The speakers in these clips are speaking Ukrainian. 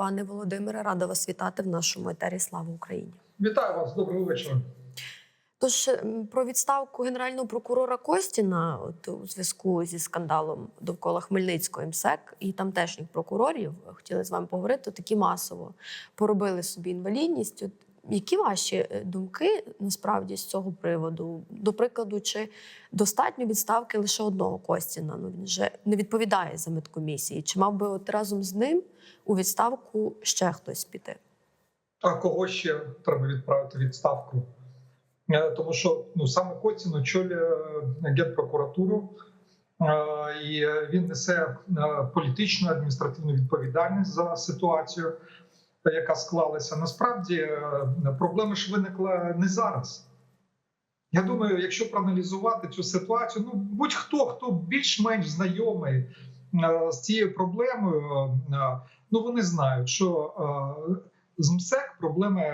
пане Володимире, рада вас вітати в нашому етері. Слава Україні! Вітаю вас, доброго вечора. Тож про відставку генерального прокурора Костіна, от у зв'язку зі скандалом довкола Хмельницького МСЕК і тамтешніх прокурорів, хотіли з вами поговорити. Такі масово поробили собі інвалідність. От які ваші е, думки насправді з цього приводу? До прикладу, чи достатньо відставки лише одного Костіна? Ну він вже не відповідає за медкомісії. Чи мав би от разом з ним у відставку ще хтось піти? А кого ще треба відправити відставку? Е, Тому що ну саме Костін очолює е, генпрокуратуру, е, і він несе е, політичну адміністративну відповідальність за ситуацію, е, яка склалася. Насправді е, проблема ж виникла не зараз. Я думаю, якщо проаналізувати цю ситуацію, ну будь-хто хто більш-менш знайомий е, з цією проблемою, е, ну вони знають, що з МСЕК проблеми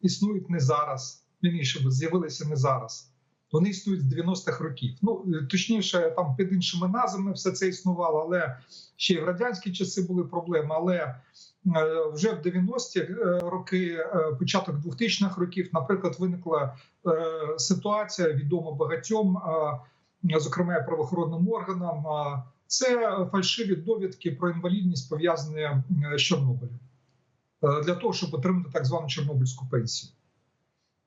існують не зараз. Вірніше, з'явилися не зараз. Вони існують з 90-х років. Ну точніше, там під іншими назвами все це існувало, але ще й в радянські часи були проблеми. Але вже в 90-ті е, роки, е, початок 2000-х років, наприклад, виникла е, ситуація відома багатьом, е, зокрема правоохоронним органам. е, Це фальшиві довідки про інвалідність пов'язані е, з Чорнобилем е, для того, щоб отримати так звану Чорнобильську пенсію.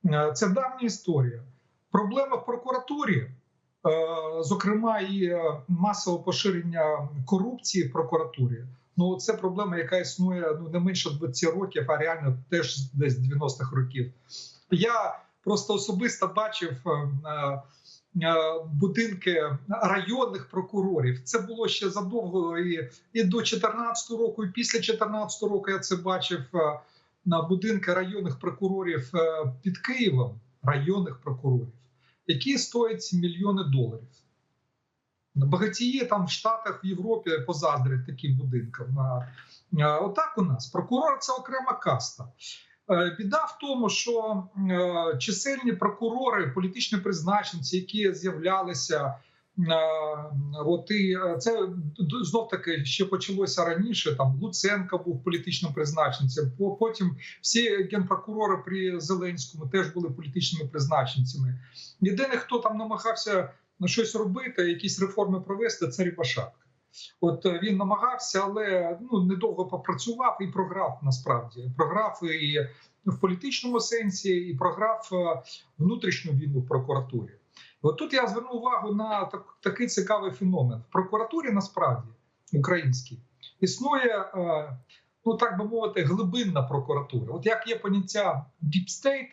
Е, Це давня історія. Проблема в прокуратурі, е, зокрема, і е, масове поширення корупції в прокуратурі. Ну, це проблема, яка існує ну не менше 20 років, а реально теж десь з 90-х років. Я просто особисто бачив е, е, е, будинки районних прокурорів. Це було ще задовго і, і до 14 року, і після 14 року я це бачив на будинки районних прокурорів під Києвом, районних прокурорів, які стоять мільйони доларів. Багатії там в Штатах, в Європі позаздрять таким будинкам. Отак у нас прокурор це окрема каста. Е, Біда в тому, що е, чисельні прокурори, політичні призначенці, які з'являлися, е, от і це знов таки ще почалося раніше. Там Луценко був політичним призначенцем. Потім всі генпрокурори при Зеленському теж були політичними призначенцями. Єдине, хто там намагався на щось робити, якісь реформи провести, це Рябошапка. От е, він намагався, але ну недовго попрацював і програв насправді. Програв і в політичному сенсі, і програв е, внутрішню війну в прокуратурі. От тут я звернув увагу на так, такий цікавий феномен. В прокуратурі насправді українській існує, е, ну так би мовити, глибинна прокуратура. От як є поняття deep state,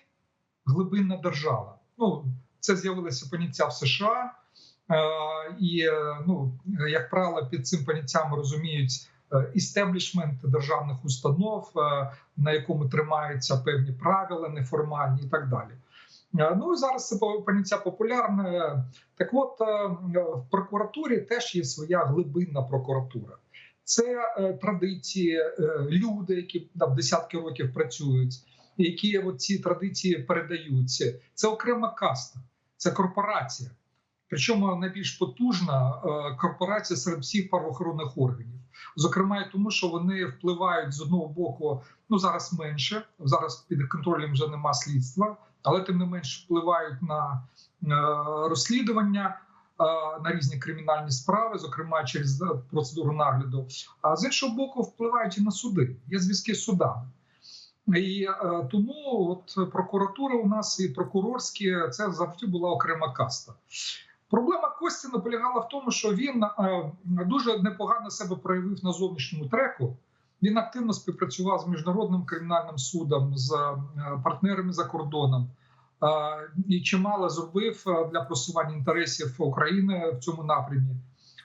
глибинна держава. Ну це з'явилося поняття в США. Е, І е, ну як правило, під цим поняттям розуміють істеблішмент державних установ, е, на якому тримаються певні правила, неформальні і так далі. Ну і зараз це по- поняття популярне. Так, от в прокуратурі теж є своя глибинна прокуратура. Це традиції, люди, які там десятки років працюють, які от ці традиції передаються. Це окрема каста, це корпорація. Причому найбільш потужна е, корпорація серед всіх правоохоронних органів, зокрема і тому, що вони впливають з одного боку. Ну зараз менше зараз під контролем вже нема слідства, але тим не менш впливають на е, розслідування. е, На різні кримінальні справи, зокрема через процедуру нагляду, а з іншого боку, впливають і на суди. Є зв'язки з судами. І е, тому от прокуратура у нас і прокурорські це завжди була окрема каста. Проблема Костіна полягала в тому, що він е, дуже непогано себе проявив на зовнішньому треку. Він активно співпрацював з міжнародним кримінальним судом, з е, партнерами за кордоном і чимало зробив для просування інтересів України в цьому напрямі,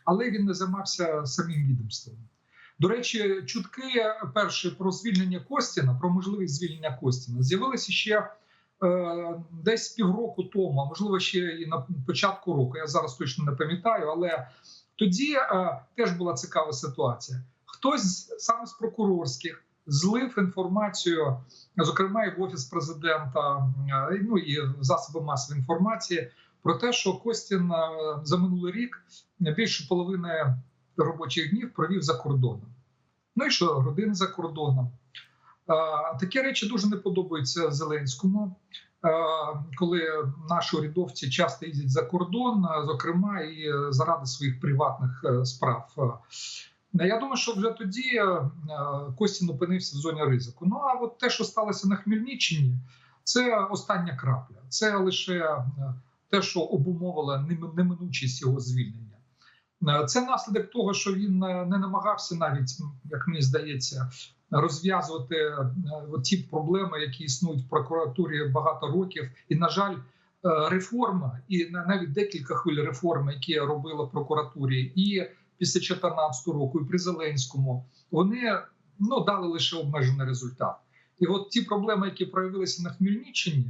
але він не займався самим відомством. До речі, чутки перші про звільнення Костіна, про можливість звільнення Костіна, з'явилися ще е, десь півроку тому, а можливо, ще і на початку року. Я зараз точно не пам'ятаю, але тоді е, теж була цікава ситуація. Хтось саме з прокурорських злив інформацію, зокрема і в офіс президента, е, ну і в засоби масової інформації про те, що Костін е, за минулий рік більше половини робочих днів провів за кордоном. Ну і що родини за кордоном. Такі речі дуже не подобаються Зеленському, коли наші урядовці часто їздять за кордон, зокрема і е, заради своїх приватних е, справ. Я думаю, що вже тоді е, Костін опинився в зоні ризику. Ну а от те, що сталося на Хмельниччині, це остання крапля. Це лише те, що обумовило неминучість його звільнення. Е, Це наслідок того, що він е, не намагався навіть, як мені здається, розв'язувати е, ті проблеми, які існують в прокуратурі багато років. І, на жаль, реформа, і на- навіть декілька хвиль реформ, які робила в прокуратурі, і після 2014 року, і при Зеленському, вони ну, дали лише обмежений результат. І от ті проблеми, які проявилися на Хмельниччині,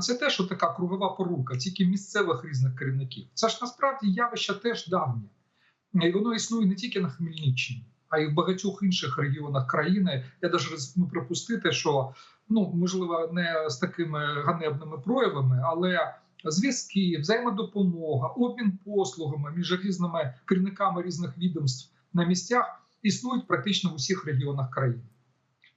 це теж така кругова порука, тільки місцевих різних керівників. Це ж насправді явище теж давнє. І воно існує не тільки на Хмельниччині, а й в багатьох інших регіонах країни. Я навіть ризикну припустити, що ну можливо не з такими ганебними проявами, але зв'язки, взаємодопомога, обмін послугами між різними керівниками різних відомств на місцях існують практично в усіх регіонах країни.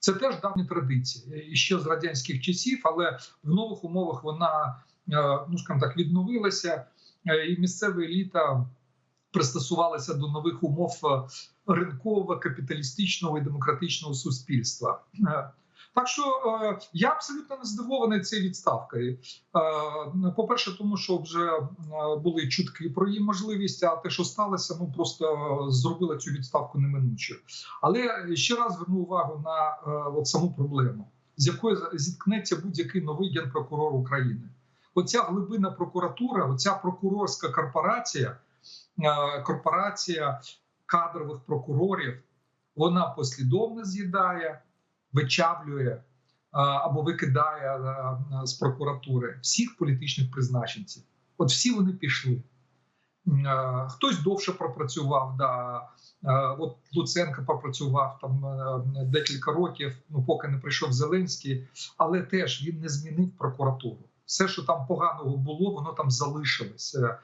Це теж давня традиція і ще з радянських часів, але в нових умовах вона е, ну скажімо так відновилася, е, і місцева еліта пристосувалася до нових умов е, ринкового, капіталістичного і демократичного суспільства. Так що е, я абсолютно не здивований цією відставкою. Е, По-перше, тому що вже е, були чутки про її можливість, а те, що сталося, ну просто зробила цю відставку неминучою. Але ще раз зверну увагу на от саму проблему, з якою зіткнеться будь-який новий генпрокурор України. Оця глибина прокуратура, оця прокурорська корпорація, корпорація кадрових прокурорів, вона послідовно з'їдає, вичавлює або викидає з прокуратури всіх політичних призначенців. От всі вони пішли. Хтось довше пропрацював, да. От Луценко попрацював там е, декілька років, ну поки не прийшов Зеленський, але теж він не змінив прокуратуру. Все, що там поганого було, воно там залишилось. Е,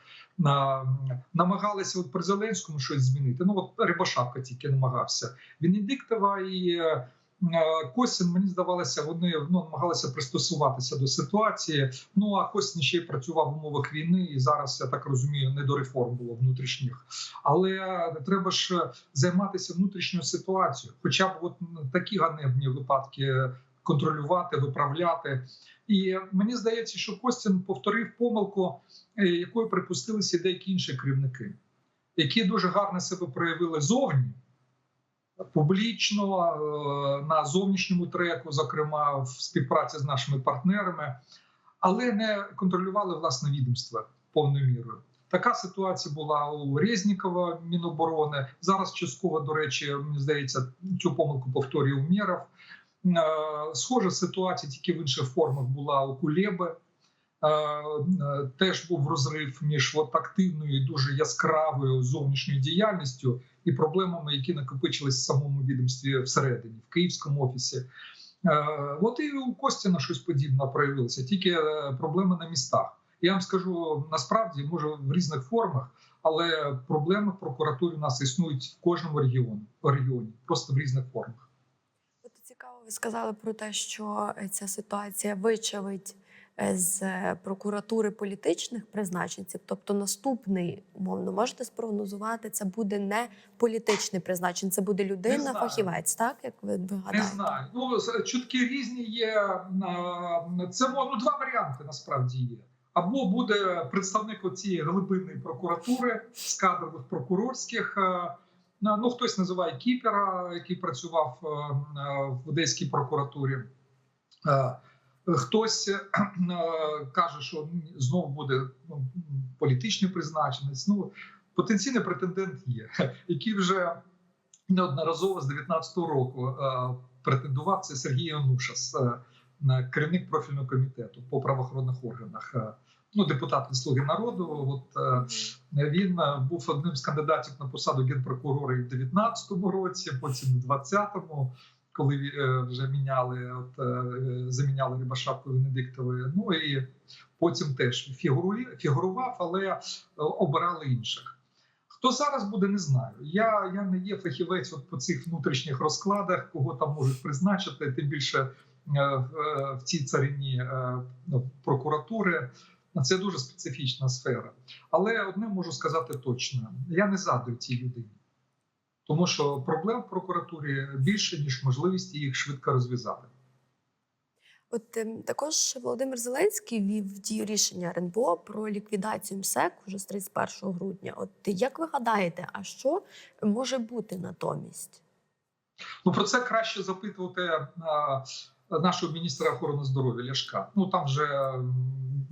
Намагалися от при Зеленському щось змінити. Ну от Рибашавка тільки намагався. Венедиктова і е, Косін, мені здавалося, вони ну, намагалися пристосуватися до ситуації. Ну а Косін ще й працював в умовах війни, і зараз я так розумію, не до реформ було внутрішніх. Але треба ж займатися внутрішньою ситуацією, хоча б от такі ганебні випадки контролювати, виправляти. І мені здається, що Костін повторив помилку, е, якою припустилися деякі інші керівники, які дуже гарно себе проявили зовні публічно е, на зовнішньому треку, зокрема в співпраці з нашими партнерами, але не контролювали власне відомство повною мірою. Така ситуація була у Резнікова Міноборони. Зараз частково, до речі, мені здається, цю помилку повторює Умєров. Е, Схожа ситуація тільки в інших формах була у Кулеби. Е, Теж був розрив між от активною і дуже яскравою зовнішньою діяльністю і проблемами, які накопичились в самому відомстві всередині, в київському офісі. Е, От і у Костіна щось подібне проявилося, тільки е, проблеми на містах. Я вам скажу насправді, може в різних формах, але проблеми в прокуратурі у нас існують в кожному регіоні, регіоні просто в різних формах. От цікаво, ви сказали про те, що ця ситуація вичавить з е, прокуратури політичних призначенців. Тобто, наступний, умовно, можете спрогнозувати, це буде не політичний призначенець, це буде людина, фахівець, так як ви Не знаю. Ну з- чутки різні є. е, Це ну, два варіанти насправді є. Або буде представник цієї глибинної прокуратури з кадрових прокурорських. е, Ну, хтось називає Кіпера, який працював е, е, в Одеській прокуратурі. Е, Хтось е, каже, що знову буде ну, політичний призначенець. Ну, потенційний претендент є, який вже неодноразово з 19-го року е, претендував. Це Сергій Янушас, е, на керівник профільного комітету по правоохоронних органах. Е, Ну, депутат від слуги народу. От е, він е, був одним з кандидатів на посаду генпрокурора і в 19-му році, потім в 20-му, коли е, вже міняли, от е, заміняли Рибашапку Венедиктової. Ну і потім теж фігурував, але е, обирали інших. Хто зараз буде, не знаю. Я, я не є фахівець от по цих внутрішніх розкладах, кого там можуть призначити, тим більше в, цій царині ну, прокуратури. Це дуже специфічна сфера. Але одне можу сказати точно: я не задаю цій людині, тому що проблем в прокуратурі більше ніж можливість їх швидко розв'язати. От ем, також Володимир Зеленський ввів в дію рішення РНБО про ліквідацію МСЕК вже з 31 грудня. От як ви гадаєте, а що може бути натомість? Ну про це краще запитувати нашого міністра охорони здоров'я Ляшка. Ну там вже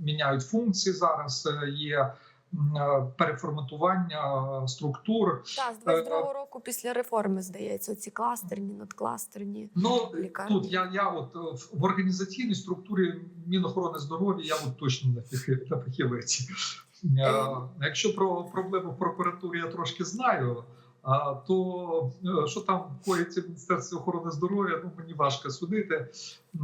міняють функції зараз. е, Є переформатування е, структур. Так, з 22 року після реформи здається, ці кластерні, надкластерні. Ну Лікарні. тут я, я от е, в- організаційній структурі Мінохорони здоров'я я от точно фахи- фахівець. Е, Якщо про проблеми в прокуратурі я трошки знаю. А то е, що там коїться в міністерстві охорони здоров'я, ну мені важко судити.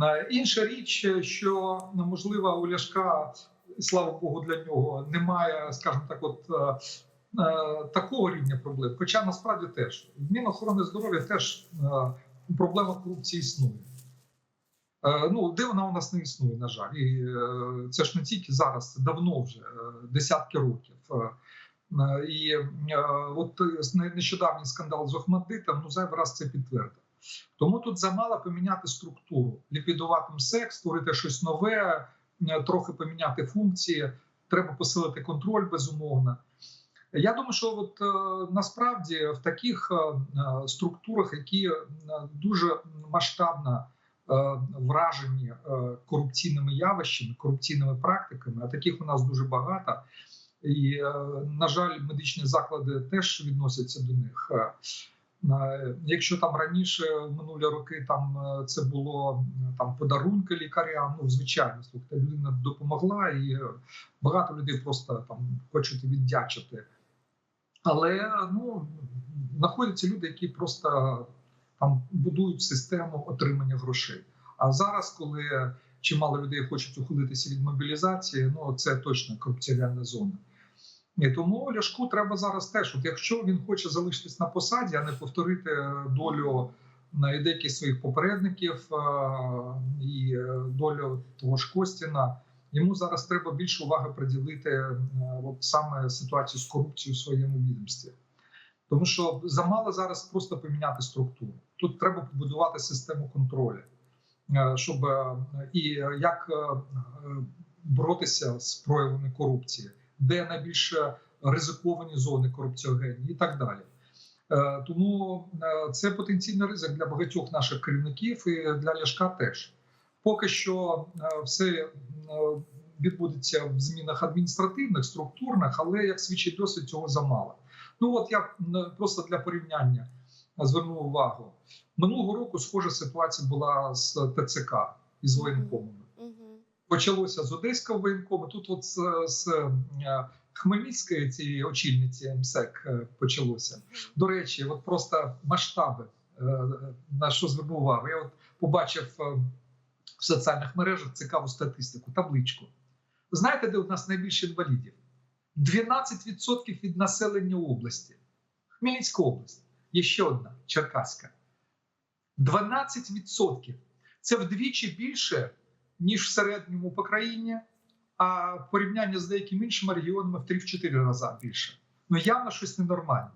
Е, Інша річ, що ну, можливо у Ляшка, слава Богу, для нього немає, скажімо так, от е, е, такого рівня проблем. Хоча насправді теж в Мінохорони здоров'я теж е, проблема корупції існує. Ну, де вона у нас не існує, на жаль. І це ж не тільки зараз, це давно вже десятки років. І от нещодавній скандал з Охмаддитом, ну зайвий раз це підтвердив. Тому тут замало поміняти структуру, ліквідувати МСЕК, створити щось нове, трохи поміняти функції. Треба посилити контроль, безумовно. Я думаю, що от е, насправді в таких е, е, структурах, які е, дуже масштабно е, вражені е, корупційними явищами, корупційними практиками, а таких у нас дуже багато. І, е, на жаль, медичні заклади теж відносяться до них. Е, Якщо там раніше минулі роки там е, це було е, там подарунки лікарям, ну звичайно, слухайте, людина допомогла, і багато людей просто там хочуть віддячити. Але ну знаходяться люди, які просто там будують систему отримання грошей. А зараз, коли чимало людей хочуть ухилитися від мобілізації, ну це точно корупціональна зона. І тому Ляшку треба зараз теж. От якщо він хоче залишитись на посаді, а не повторити долю на деяких своїх попередників і е, долю того ж Костіна, йому зараз треба більше уваги приділити е, от саме ситуацію з корупцією в своєму відомстві. Тому що замало зараз просто поміняти структуру. Тут треба побудувати систему контролю, е, щоб е, і як е, е, боротися з проявами корупції, де найбільш ризиковані зони корупціогенні і так далі. Е, Тому е, це потенційний ризик для багатьох наших керівників і для Ляшка теж. Поки що е, все е, відбудеться в змінах адміністративних, структурних, але як свідчить досвід, цього замало. Ну от я просто для порівняння зверну увагу. Минулого року схожа ситуація була з ТЦК і з воєнкомами. Почалося з Одеського воєнкому. Тут, от з, з е, Хмельницької цієї очільниці МСЕК е, почалося. До речі, от просто масштаби е, на що звернув увагу. Я от побачив в соціальних мережах цікаву статистику, табличку. Знаєте, де у нас найбільше інвалідів? 12% від населення області. Хмельницька область. Є ще одна Черкаська. 12%. Це вдвічі більше, ніж в середньому по країні, а в порівнянні з деякими іншими регіонами в 3-4 рази більше. Ну явно щось ненормальне.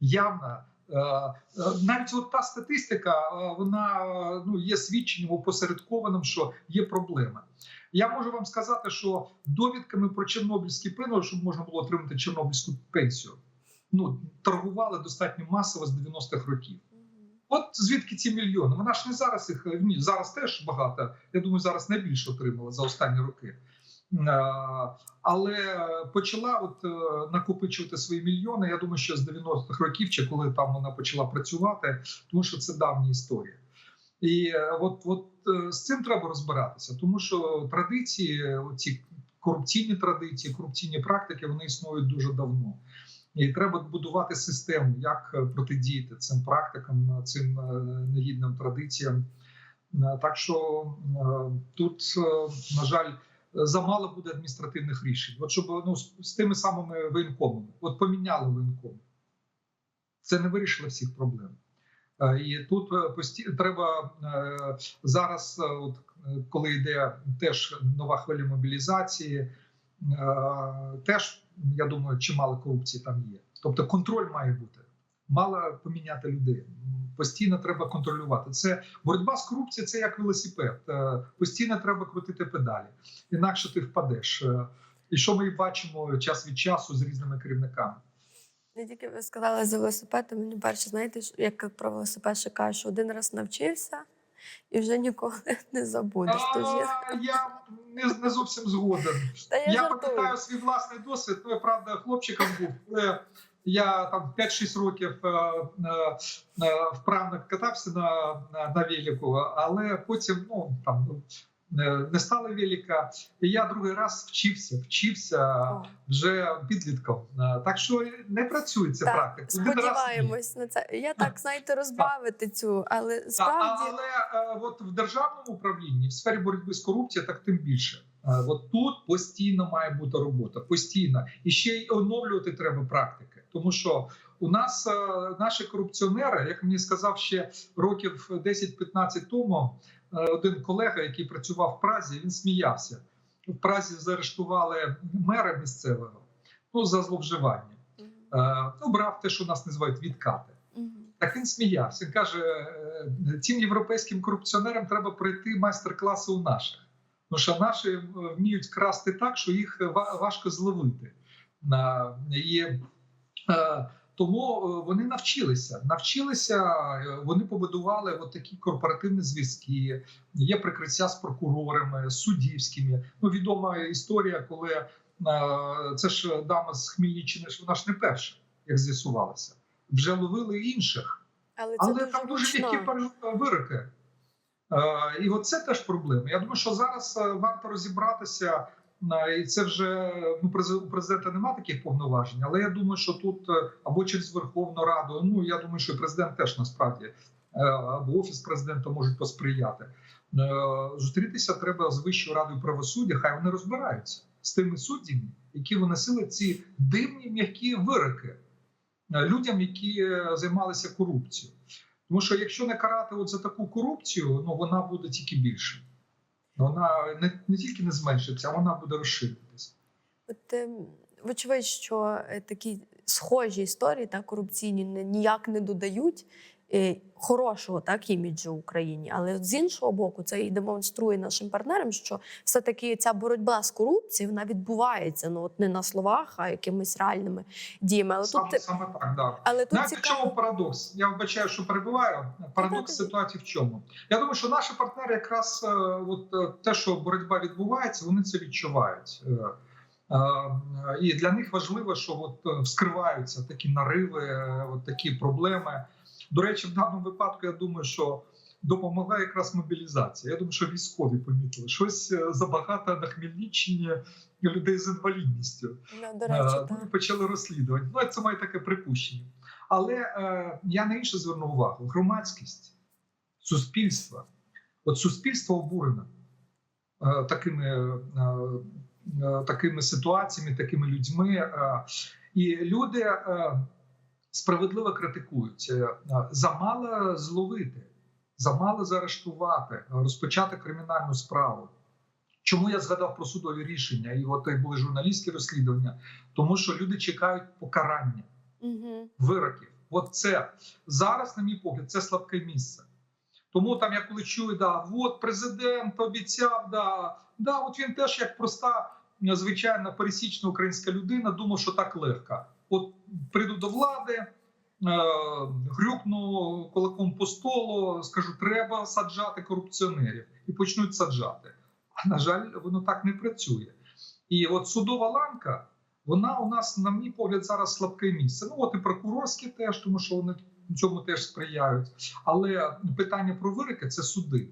Явно. Е, е, Навіть от та статистика, е, вона ну, є свідченням опосередкованим, що є проблема. Я можу вам сказати, що довідками про Чорнобильський плин, щоб можна було отримати Чорнобильську пенсію, ну торгували достатньо масово з 90-х років. От звідки ці мільйони? Вона ж не зараз їх ні, зараз теж багато. Я думаю, зараз найбільше отримала за останні роки. Е, Але почала от е, накопичувати свої мільйони. Я думаю, що з 90-х років, чи коли там вона почала працювати, тому що це давня історія. І е, от, от е, з цим треба розбиратися, тому що традиції, ці корупційні традиції, корупційні практики, вони існують дуже давно. І треба будувати систему, як е, протидіяти цим практикам, цим е, негідним традиціям. Е, Так що е, тут, е, на жаль, замало буде адміністративних рішень. От щоб ну з, тими самими воєнкомами, от поміняли воєнком. Це не вирішило всіх проблем. Е, І тут е, пості... треба е, зараз, е, от е, коли йде теж нова хвиля мобілізації, е, теж я думаю, чимало корупції там є. Тобто контроль має бути. Мало поміняти людей. Постійно треба контролювати. Це боротьба з корупцією це як велосипед. Е, Постійно треба крутити педалі, інакше ти впадеш. Е, І що ми бачимо час від часу з різними керівниками. Не тільки ви сказали за велосипед, а мені перше, знаєте, як про велосипед ще кажуть, що один раз навчився і вже ніколи не забудеш. Тож я... Я не, не зовсім згоден. Та я Я пам'ятаю свій власний досвід. Ну, я правда хлопчиком був. коли Я там 5-6 років е, е, е, вправно катався на, на, на велику, але потім ну там не стало велика. І я другий раз вчився, вчився вже підлітком. Е, Так що не працює ця Так, практика. Сподіваємось на це. Я так, знаєте, розбавити цю, але справді але е, от в державному управлінні в сфері боротьби з корупцією, так тим більше. Е, От тут постійно має бути робота, постійно і ще й оновлювати треба практики, тому що у нас е, наші корупціонери, як мені сказав ще років 10-15 тому, е, один колега, який працював в Празі, він сміявся. В Празі заарештували мера місцевого ну за зловживання. Е, Ну брав те, що нас називають відкати. Так він сміявся. Він каже: е, цим європейським корупціонерам треба пройти майстер-класи у наших. Тому що наші е, вміють красти так, що їх ва- важко зловити. І, е, тому е, вони навчилися. Навчилися, е, вони побудували от такі корпоративні зв'язки, є прикриття з прокурорами, з суддівськими. Ну, відома історія, коли е, це ж дама з Хмельниччини, ж вона ж не перша, як з'ясувалося. Вже ловили інших. Але це Але дуже там дуже м'які вироки. І от це теж проблема. Я думаю, що зараз варто розібратися, і це вже ну, у президента немає таких повноважень, але я думаю, що тут е, або через Верховну Раду, ну я думаю, що президент теж насправді е, або офіс президента можуть посприяти. Е, Зустрітися треба з Вищою радою правосуддя, хай вони розбираються з тими суддями, які виносили ці дивні м'які вироки е, людям, які е, займалися корупцією. Тому що якщо не карати от за таку корупцію, ну вона буде тільки більше. Вона не, не тільки не зменшиться, вона буде розширюватися. От ем, вочевидь, що е, такі схожі історії, та корупційні, ніяк не додають хорошого так, іміджу Україні. Але з іншого боку, це і демонструє нашим партнерам, що все-таки ця боротьба з корупцією вона відбувається ну, от не на словах, а якимись реальними діями. Але Саме, тут, саме так, да. але тут Знаєте, в цікаво. чому парадокс? Я вбачаю, що перебуваю. Парадокс так. ситуації в чому? Я думаю, що наші партнери якраз е, от е, те, що боротьба відбувається, вони це відчувають. Е, е, І для них важливо, що от е, вскриваються такі нариви, е, от такі проблеми. До речі, в даному випадку я думаю, що допомагає якраз мобілізація. Я думаю, що військові помітили щось е, забагато на Хмельниччині людей з інвалідністю. Ну, до Е, речі, так. почали розслідування. Ну, це моє таке припущення. Але е, я на інше зверну увагу: громадськість, суспільство. От суспільство обурено е, такими, е, е, такими ситуаціями, такими людьми. Е, і люди е, справедливо критикують е, замало зловити, замало заарештувати, розпочати кримінальну справу. Чому я згадав про судові рішення? І от і були журналістські розслідування, тому що люди чекають покарання Угу. вироків. От це зараз, на мій погляд, це слабке місце. Тому там я коли чую, да, от президент обіцяв, да, да, от він теж як проста, звичайна пересічна українська людина, думав, що так легко. От прийду до влади, е, грюкну кулаком по столу, скажу, треба саджати корупціонерів і почнуть саджати. А на жаль, воно так не працює. І от судова ланка, вона у нас, на мій погляд, зараз слабке місце. Ну от і прокурорські теж, тому що вони цьому теж сприяють. Але питання про вирики це суди.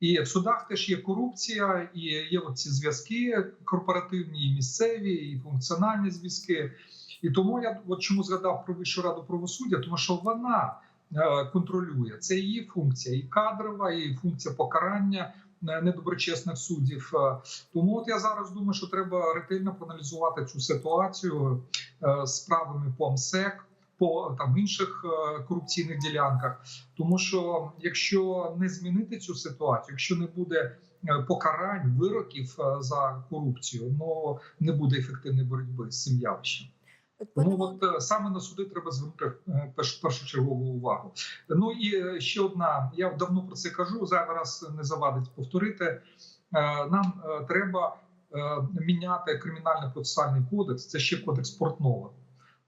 І в судах теж є корупція, і є ці зв'язки корпоративні, і місцеві, і функціональні зв'язки. І тому я от чому згадав про Вищу раду правосуддя, тому що вона е, контролює це її функція, і кадрова, і функція покарання е, недоброчесних суддів. Е, Тому от я зараз думаю, що треба ретельно проаналізувати цю ситуацію з справами по МСЕК, по там інших корупційних ділянках. Тому що якщо не змінити цю ситуацію, якщо не буде покарань вироків за корупцію, ну не буде ефективної боротьби з цим явищем. Ну от е, саме на суди треба звернути е, перш- першочергову увагу. Ну і е, ще одна. Я давно про це кажу. Зайвий раз не завадить повторити. Нам треба міняти кримінальний процесуальний кодекс. Це ще кодекс Портнова.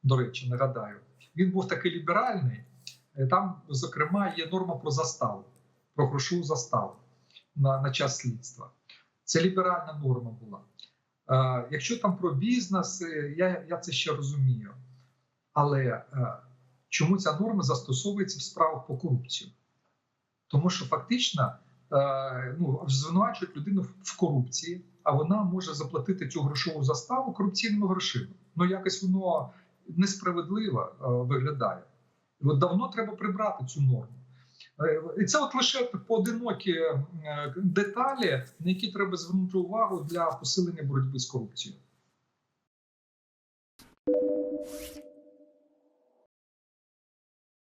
До речі, нагадаю. Він був такий ліберальний. Там, зокрема, є норма про заставу, про грошову заставу на, на час слідства. Це ліберальна норма була. Е, Якщо там про бізнес, я, я це ще розумію. Але е, чому ця норма застосовується в справах по корупцію? Тому що фактично е, ну, звинувачують людину в- корупції, а вона може заплатити цю грошову заставу корупційними грошима. Ну якось воно несправедливо виглядає. От давно треба прибрати цю норму. І це от лише поодинокі е, деталі, на які треба звернути увагу для посилення боротьби з корупцією.